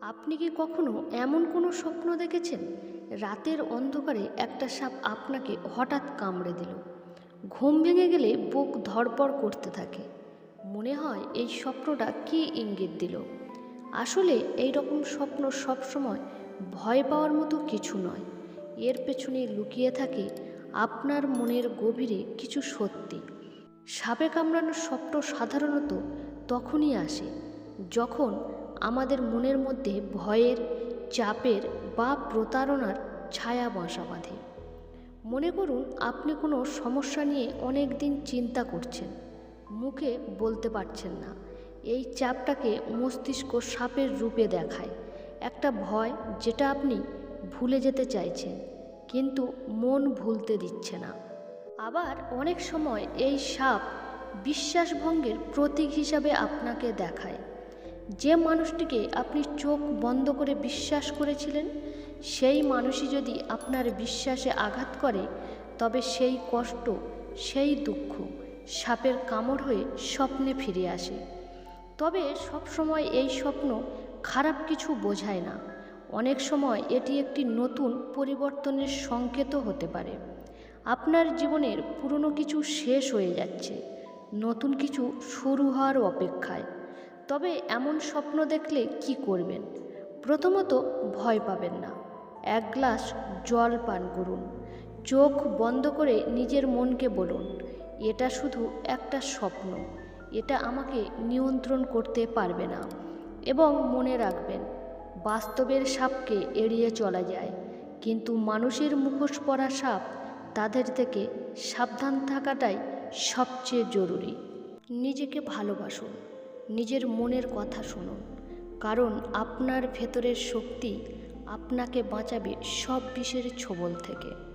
আপনি কি কখনো এমন কোনো স্বপ্ন দেখেছেন? রাতের অন্ধকারে একটা সাপ আপনাকে হঠাৎ কামড়ে দিল। ঘুম ভেঙে গেলে বুক ধড়পড় করতে থাকে। মনে হয় এই স্বপ্নটা কী ইঙ্গিত দিল? আসলে এই রকম স্বপ্ন সবসময় ভয় পাওয়ার মতো কিছু নয়। এর পেছনে লুকিয়ে থাকে আপনার মনের গভীরে কিছু সত্যি। সাপে কামড়ানোর স্বপ্ন সাধারণত তখনই আসে যখন আমাদের মনের মধ্যে ভয়ের, চাপের বা প্রতারণার ছায়া বাসা বাঁধে। মনে করুন আপনি কোনো সমস্যা নিয়ে অনেক দিন চিন্তা করছেন, মুখে বলতে পারছেন না। এই চাপটাকে মস্তিষ্ক সাপের রূপে দেখায়। একটা ভয় যেটা আপনি ভুলে যেতে চাইছেন, কিন্তু মন ভুলতে দিচ্ছে না। আবার অনেক সময় এই সাপ বিশ্বাসভঙ্গের প্রতীক হিসাবে আপনাকে দেখায়। যে মানুষটিকে আপনি চোখ বন্ধ করে বিশ্বাস করেছিলেন, সেই মানুষই যদি আপনার বিশ্বাসে আঘাত করে, তবে সেই কষ্ট, সেই দুঃখ সাপের কামড় হয়ে স্বপ্নে ফিরে আসে। তবে সবসময় এই স্বপ্ন খারাপ কিছু বোঝায় না। অনেক সময় এটি একটি নতুন পরিবর্তনের সংকেতও হতে পারে। আপনার জীবনের পুরনো কিছু শেষ হয়ে যাচ্ছে, নতুন কিছু শুরু হওয়ার অপেক্ষায়। তবে এমন স্বপ্ন দেখলে কি করবেন? প্রথমত ভয় পাবেন না। এক গ্লাস জল পান করুন। চোখ বন্ধ করে নিজের মনকে বলুন, এটা শুধু একটা স্বপ্ন। এটা আমাকে নিয়ন্ত্রণ করতে পারবে না। এবং মনে রাখবেন, বাস্তবের সাপকে এড়িয়ে চলা যায়। কিন্তু মানুষের মুখোশ পরা সাপ তাদের থেকে সাবধান থাকাটাই সবচেয়ে জরুরি। নিজেকে ভালোবাসুন। নিজের মনের কথা শুনুন। কারণ আপনার ভেতরের শক্তি আপনাকে বাঁচাবে সব বিষের ছোবল থেকে।